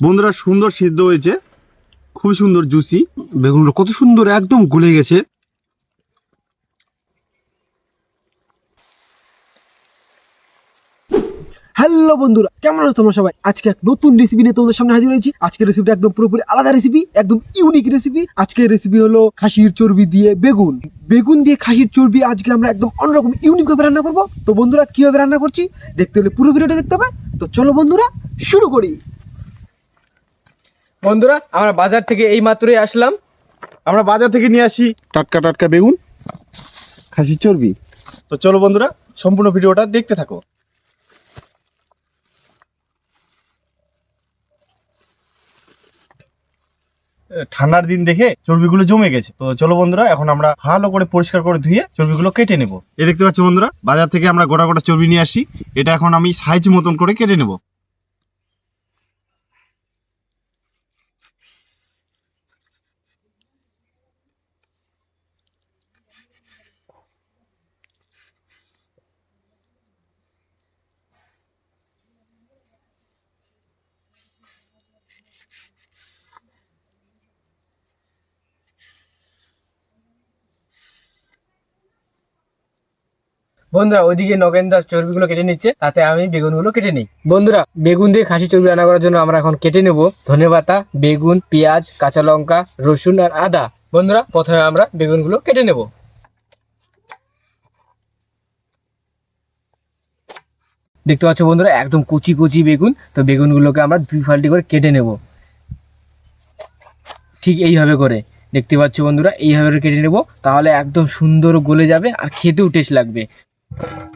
বন্ধুরা সুন্দর সিদ্ধ হয়েছে। খুব সুন্দর জুসি বেগুনগুলো কত সুন্দর, একদম গলে গেছে। হ্যালো বন্ধুরা, কেমন আছো তোমরা সবাই? আজকে এক নতুন রেসিপি নিয়ে তোমাদের সামনে হাজির হয়েছি। আজকের রেসিপিটা একদম পুরোপুরি আলাদা রেসিপি একদম ইউনিক রেসিপি আজকের রেসিপি হলো খাসির চর্বি দিয়ে বেগুন। বেগুন দিয়ে খাসির চর্বি আজকে আমরা একদম অন্যরকম ইউনিক ভাবে রান্না করব। তো বন্ধুরা, কীভাবে রান্না করছি? দেখতে হলে পুরো ভিডিওটা দেখতে হবে। তো চলো বন্ধুরা, শুরু করি। বন্ধুরা আমরা বাজার থেকে এই মাত্রই আসলাম। আমরা বাজার থেকে নিয়ে আসি। টাটকা টাটকা বেগুন খাসির চর্বি। তো চলো বন্ধুরা সম্পূর্ণ ভিডিওটা দেখতে থাকো। ঠান্ডার দিন দেখে চর্বিগুলো জমে গেছে। তো চলো বন্ধুরা এখন আমরা ভালো করে পরিষ্কার করে ধুয়ে চর্বিগুলো কেটে নেব। এ দেখতে পাচ্ছ বন্ধুরা বাজার থেকে আমরা গোটা গোটা চর্বি নিয়ে আসি। এটা এখন আমি সাইজ মতন করে কেটে নেব। বন্ধুরা, ওইদিকে নগেনদার চর্বিগুলো কেটে নিচ্ছে, তাতে আমি বেগুনগুলো কেটে নিই। বন্ধুরা, বেগুন দিয়ে খাসি চর্বি রান্না করার জন্য আমরা এখন কেটে নেব ধনেপাতা, বেগুন, পেঁয়াজ, কাঁচা লঙ্কা, রসুন আর আদা। বন্ধুরা, প্রথমে আমরা বেগুনগুলো কেটে নেব। দেখতে পাচ্ছ বন্ধুরা, একদম কুচি কুচি বেগুন, তো বেগুনগুলোকে আমরা দুই ফাল্টি করে কেটে নেব। ঠিক এইভাবে করে। দেখতে পাচ্ছ বন্ধুরা, এইভাবে কেটে নেব, তাহলে একদম সুন্দর গলে যাবে আর খেতেও টেস্ট লাগবে। you.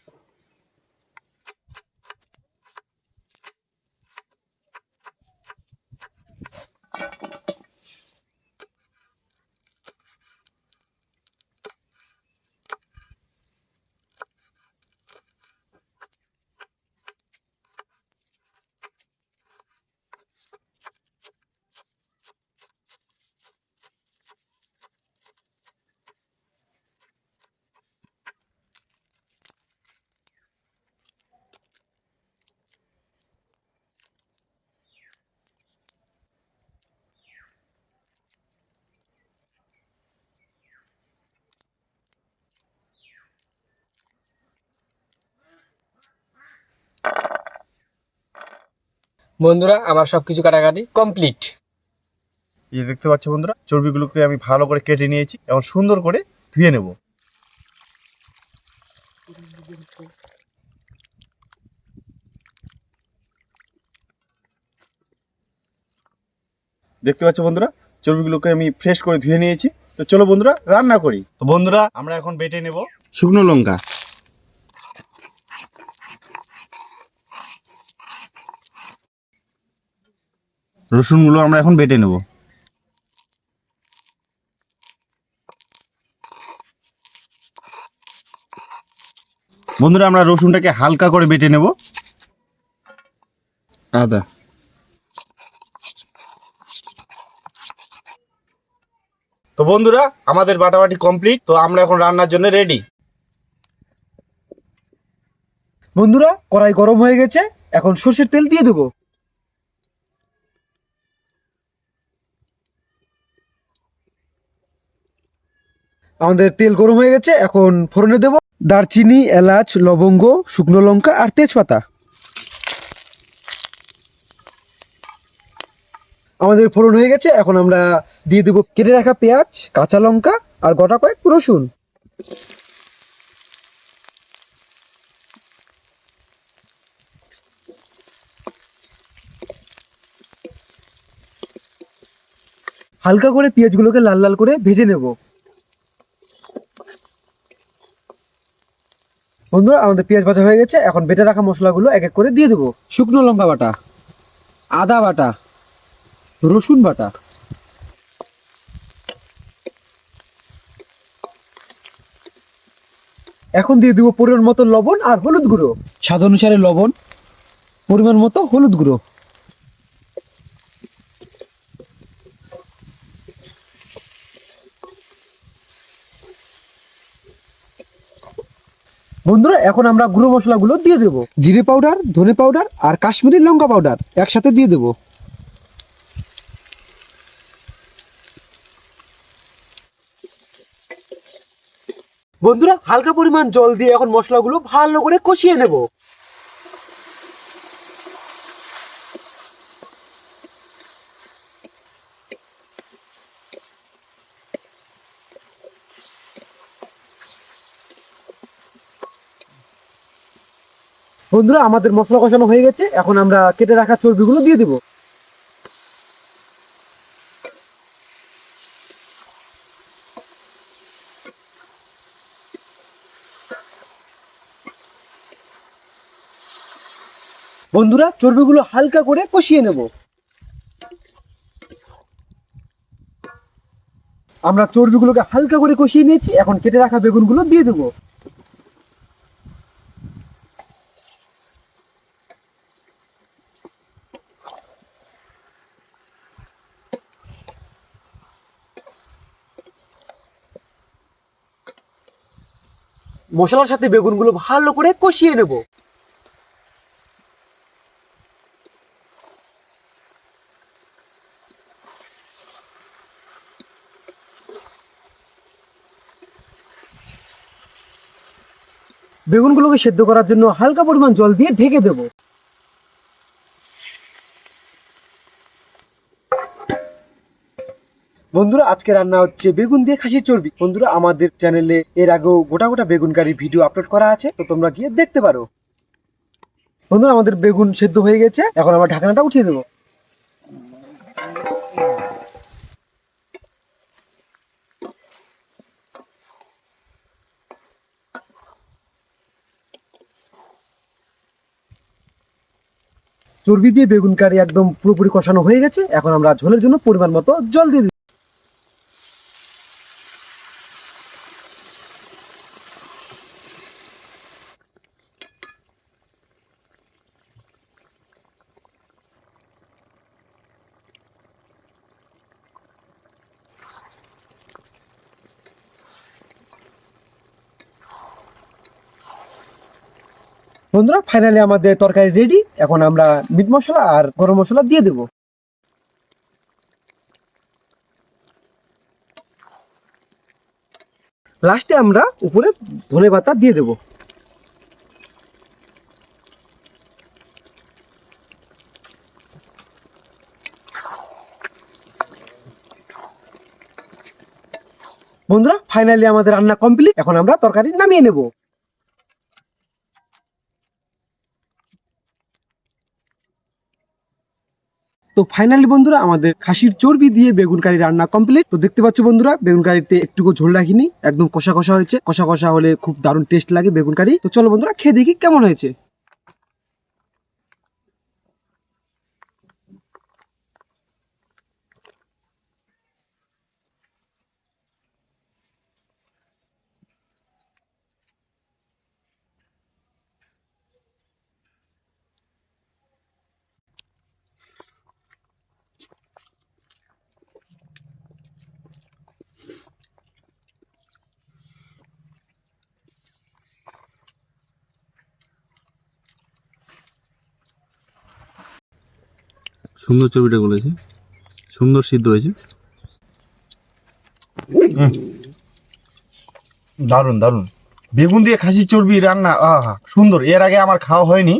বন্ধুরা আমার সবকিছু কাটাকাটি কমপ্লিট এই দেখতে পাচ্ছ বন্ধুরা চর্বিগুলোকে আমি ভালো করে কেটে নিয়েছি এবং সুন্দর করে ধুয়ে নেব। দেখতে পাচ্ছ বন্ধুরা চর্বিগুলোকে আমি ফ্রেশ করে ধুয়ে নিয়েছি। তো চলো বন্ধুরা রান্না করি। তো বন্ধুরা আমরা এখন বেটে নেব। শুকনো লঙ্কা। রসুনগুলো আমরা এখন বেটে নেব। বন্ধুরা, আমরা রসুনটাকে হালকা করে বেটে নেব। আদা। তো বন্ধুরা, আমাদের বাটাবাটি কমপ্লিট। তো আমরা এখন রান্নার জন্য রেডি। বন্ধুরা, কড়াই গরম হয়ে গেছে। এখন সর্ষের তেল দিয়ে দেবো। আমাদের তেল গরম হয়ে গেছে, এখন ফোড়নে দেব। দারচিনি, এলাচ, লবঙ্গ, শুকনো লঙ্কা আর তেজপাতা। আমাদের ফোড়ন হয়ে গেছে, এখন আমরা দিয়ে দেবো কেটে রাখা পেঁয়াজ, কাঁচা লঙ্কা আর গোটা কয়েক রসুন। হালকা করে পেঁয়াজগুলোকে লাল লাল করে ভেজে নেব। বন্ধুরা, আমাদের পেঁয়াজ ভাজা হয়ে গেছে। এখন বেটে রাখা মশলাগুলো এক এক করে দিয়ে দেবো। শুকনো লঙ্কা বাটা, আদা বাটা, রসুন বাটা। এখন দিয়ে দেবো পরিমাণ মতো লবণ আর হলুদ গুঁড়ো। স্বাদ অনুসারে লবণ, পরিমাণ মতো হলুদ গুঁড়ো। বন্ধুরা, এখন আমরা গুঁড়ো মশলাগুলো দিয়ে দেবো। জিরে পাউডার, ধনে পাউডার আর কাশ্মীরি লঙ্কা পাউডার একসাথে দিয়ে দেবো। বন্ধুরা, হালকা পরিমাণ জল দিয়ে এখন মশলাগুলো ভালো করে কষিয়ে নেব। বন্ধুরা, আমাদের মশলা কষানো হয়ে গেছে। এখন আমরা কেটে রাখা চর্বিগুলো দিয়ে দেব। বন্ধুরা, চর্বিগুলো হালকা করে কষিয়ে নেব। আমরা চর্বিগুলোকে হালকা করে কষিয়ে নিয়েছি। এখন কেটে রাখা বেগুনগুলো দিয়ে দেবো। মশলার সাথে বেগুনগুলো ভালো করে কষিয়ে নেব। বেগুনগুলোকে সেদ্ধ করার জন্য হালকা পরিমাণ জল দিয়ে ঢেকে দেব। বন্ধুরা, আজকে রান্না হচ্ছে বেগুন দিয়ে খাসির চর্বি। বন্ধুরা, আমাদের চ্যানেলে এর আগেও গোটা গোটা বেগুন কারি ভিডিও আপলোড করা আছে, তো তোমরা গিয়ে দেখতে পারো। বন্ধুরা, আমাদের বেগুন সেদ্ধ হয়ে গেছে, এখন আমরা ঢাকনাটা উঠিয়ে দেবো। চর্বি দিয়ে বেগুন কারি একদম পুরোপুরি কষানো হয়ে গেছে, এখন আমরা ঝোলের জন্য পরিমাণ মতো জল দিয়ে বন্ধুরা ফাইনালি আমাদের তরকারি রেডি এখন আমরা মিট মশলা আর গরম মশলা দিয়ে দেব। লাস্টে আমরা উপরে ধনে পাতা দিয়ে দেব। বন্ধুরা ফাইনালি আমাদের রান্না কমপ্লিট এখন আমরা তরকারি নামিয়ে নেব। তো ফাইনালি বন্ধুরা, আমাদের খাসির চর্বি দিয়ে বেগুন কারি রান্না কমপ্লিট তো দেখতে পাচ্ছ বন্ধুরা, বেগুন কারিতে একটুকু ঝোল রাখিনি, একদম কষা কষা হয়েছে। কষা কষা হলে খুব দারুণ টেস্ট লাগে বেগুন কারি। তো চলো বন্ধুরা, খেয়ে দেখি কেমন হয়েছে। সুন্দর চর্বিটা গলেছে সুন্দর সিদ্ধ হয়েছে। দারুণ দারুণ বেগুন দিয়ে খাসির চর্বি রান্না, আহা, সুন্দর। এর আগে আমার খাওয়া হয়নি।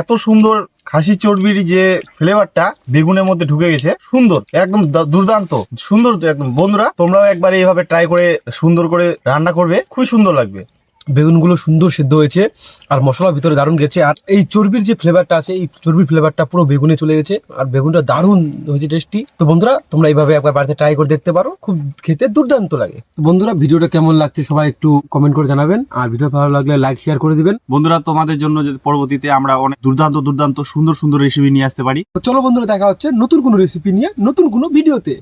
এত সুন্দর খাসির চর্বির যে ফ্লেভারটা বেগুনের মধ্যে ঢুকে গেছে, সুন্দর, একদম দুর্দান্ত, সুন্দর একদম। বন্ধুরা, তোমরাও একবার এইভাবে ট্রাই করে সুন্দর করে রান্না করবে, খুবই সুন্দর লাগবে। বেগুনগুলো সুন্দর সিদ্ধ হয়েছে আর মশলা ভিতরে দারুণ গেছে। আর এই চর্বির যে ফ্লেভারটা আছে এই চর্বির ফ্লেভারটা পুরো বেগুনে চলে গেছে আর বেগুনটা দারুণ হয়েছে টেস্টি তো বন্ধুরা তোমরা এইভাবে একবার বাড়িতে ট্রাই করে দেখতে পারো খুব খেতে দুর্দান্ত লাগে। তো বন্ধুরা ভিডিওটা কেমন লাগছে সবাই একটু কমেন্ট করে জানাবেন আর ভিডিও ভালো লাগলে লাইক শেয়ার করে দিবেন। বন্ধুরা তোমাদের জন্য যদি পরবর্তীতে আমরা অনেক দুর্দান্ত দুর্দান্ত সুন্দর সুন্দর রেসিপি নিয়ে আসতে পারি। তো চলো বন্ধুরা দেখা হচ্ছে নতুন কোনো রেসিপি নিয়ে নতুন কোনো ভিডিওতে